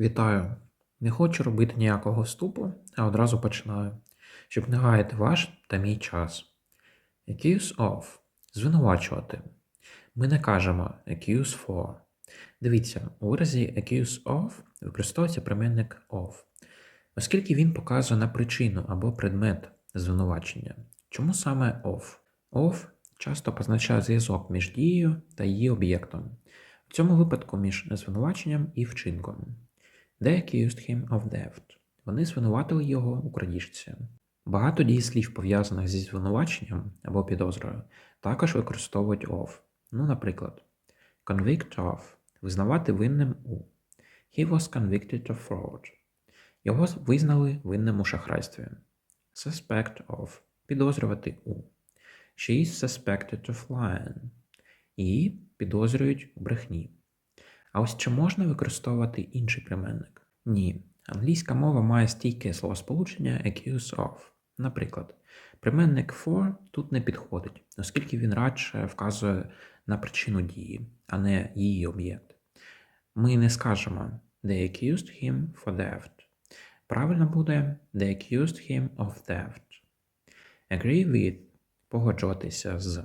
Вітаю! Не хочу робити ніякого вступу, а одразу починаю, щоб не гаяти ваш та мій час. Accuse of звинувачувати. Ми не кажемо accuse for. Дивіться, у виразі accuse of використовується прийменник of, оскільки він показує на причину або предмет звинувачення. Чому саме of? Of часто позначає зв'язок між дією та її об'єктом. В цьому випадку між звинуваченням і вчинком. They accused him of theft. Вони звинуватили його у крадіжці. Багато дієслів, пов'язаних зі звинуваченням або підозрою, також використовують of. Ну, наприклад, convict of визнавати винним у. He was convicted of fraud. Його визнали винним у шахрайстві. Suspect of підозрювати у. She is suspected of lying. Її підозрюють у брехні. А ось чи можна використовувати інший прийменник? Ні. Англійська мова має стійке словосполучення accuse of. Наприклад, прийменник for тут не підходить, оскільки він радше вказує на причину дії, а не її об'єкт. Ми не скажемо They accused him for theft. Правильно буде They accused him of theft. Agree with погоджуватися з.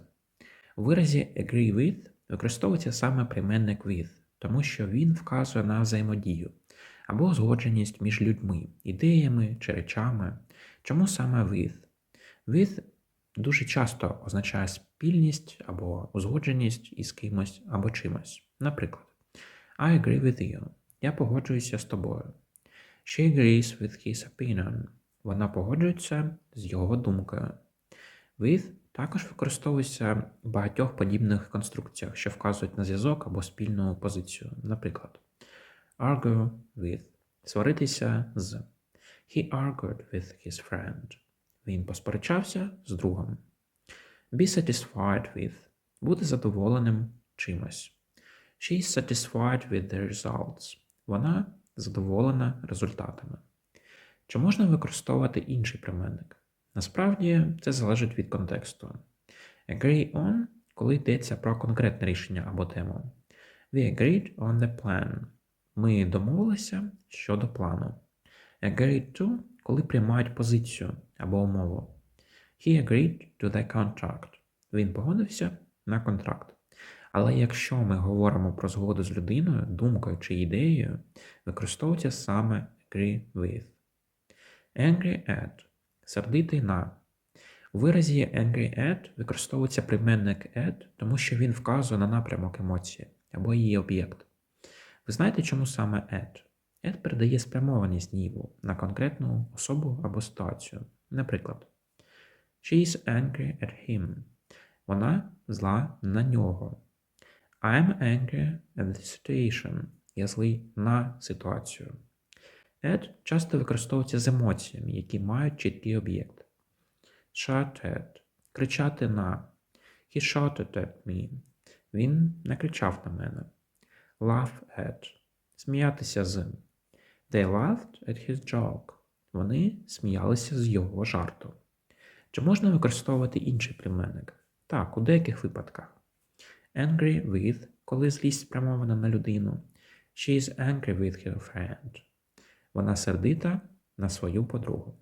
У виразі agree with використовується саме прийменник with, тому що він вказує на взаємодію або згодженість між людьми, ідеями чи речами. Чому саме with? With дуже часто означає спільність або узгодженість із кимось або чимось. Наприклад, I agree with you. Я погоджуюся з тобою. She agrees with his opinion. Вона погоджується з його думкою. With також використовується в багатьох подібних конструкціях, що вказують на зв'язок або спільну позицію. Наприклад, argue with сваритися з. He argued with his friend. Він посперечався з другом. Be satisfied with бути задоволеним чимось. She is satisfied with the results. Вона задоволена результатами. Чи можна використовувати інший прийменник? Насправді це залежить від контексту. Agree on, коли йдеться про конкретне рішення або тему. We agreed on the plan. Ми домовилися щодо плану. Agreed to, коли приймають позицію або умову. He agreed to the contract. Він погодився на контракт. Але якщо ми говоримо про згоду з людиною, думкою чи ідеєю, використовується саме agree with. Angry at сердитий на. У виразі angry at використовується прийменник at, тому що він вказує на напрямок емоції або її об'єкт. Ви знаєте, чому саме at? At передає спрямованість гніву на конкретну особу або ситуацію. Наприклад, She is angry at him. Вона зла на нього. I'm angry at the situation. Я злий на ситуацію. At часто використовується з емоціями, які мають чіткий об'єкт. Shout at кричати на. He shouted at me. Він накричав на мене. Laugh at сміятися з. They laughed at his joke. Вони сміялися з його жарту. Чи можна використовувати інший прийменник? Так, у деяких випадках. Angry with, коли злість спрямована на людину. She is angry with her friend. Вона сердита на свою подругу.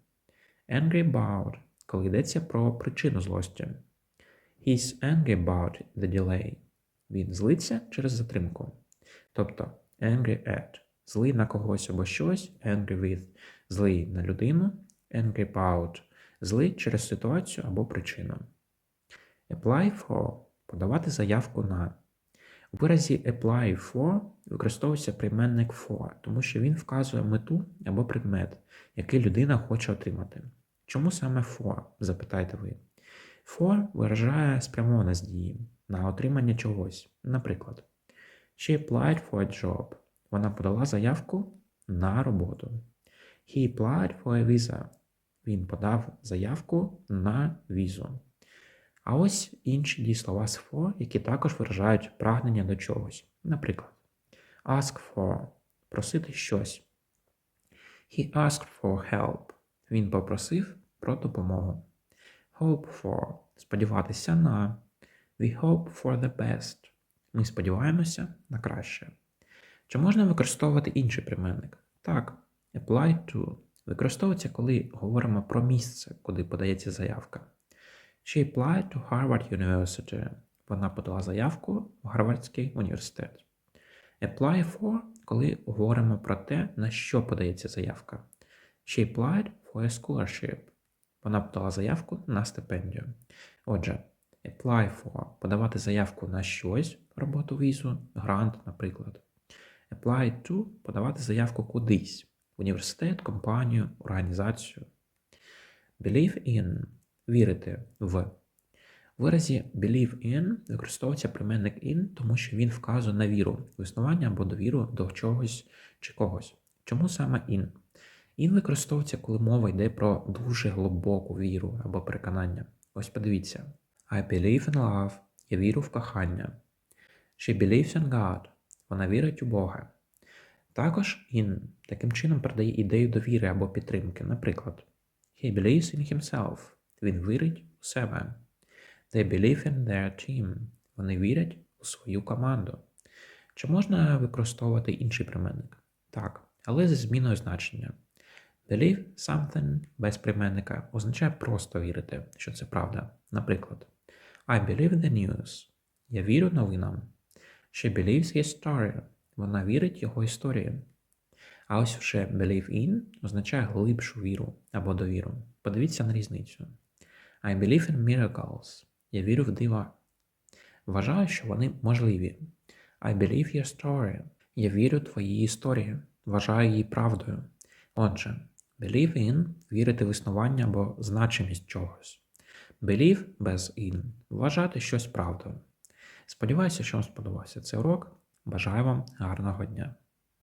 Angry about, коли йдеться про причину злості. He's angry about the delay. Він злиться через затримку. Тобто angry at злий на когось або щось, angry with злий на людину, angry about злий через ситуацію або причину. Apply for подавати заявку на. У виразі apply for використовується прийменник for, тому що він вказує мету або предмет, який людина хоче отримати. Чому саме for? запитаєте ви. For виражає спрямованість дії на отримання чогось. Наприклад, She applied for a job. Вона подала заявку на роботу. He applied for a visa. Він подав заявку на візу. А ось інші дієслова з for, які також виражають прагнення до чогось. Наприклад, ask for просити щось. He asked for help. Він попросив про допомогу. Hope for сподіватися на. We hope for the best. Ми сподіваємося на краще. Чи можна використовувати інший прийменник? Так, apply to використовується, коли говоримо про місце, куди подається заявка. She applied to Harvard University. Вона подала заявку в Гарвардський університет. Apply for, коли говоримо про те, на що подається заявка. She applied for a scholarship. Вона подала заявку на стипендію. Отже, apply for подавати заявку на щось, роботу візу, грант, наприклад. Apply to подавати заявку кудись університет, компанію, організацію. Believe in вірити в. В виразі believe in використовується прийменник in, тому що він вказує на віру, в існування або довіру до чогось чи когось. Чому саме in? In використовується, коли мова йде про дуже глибоку віру або переконання. Ось подивіться. I believe in love. Я вірю в кохання. She believes in God. Вона вірить у Бога. Також in таким чином передає ідею довіри або підтримки. Наприклад, He believes in himself. Він вірить у себе. They believe in their team. Вони вірять у свою команду. Чи можна використовувати інший прийменник? Так, але зі зміною значення. Believe something без прийменника означає просто вірити, що це правда. Наприклад, I believe the news. Я вірю новинам. She believes his story. Вона вірить його історії. А ось вже believe in означає глибшу віру або довіру. Подивіться на різницю. I believe in miracles. Я вірю в дива. Вважаю, що вони можливі. I believe your story. Я вірю твоїй історії. Вважаю її правдою. Отже, believe in вірити в існування або значимість чогось. Believe без in вважати щось правдою. Сподіваюся, що вам сподобався цей урок. Бажаю вам гарного дня!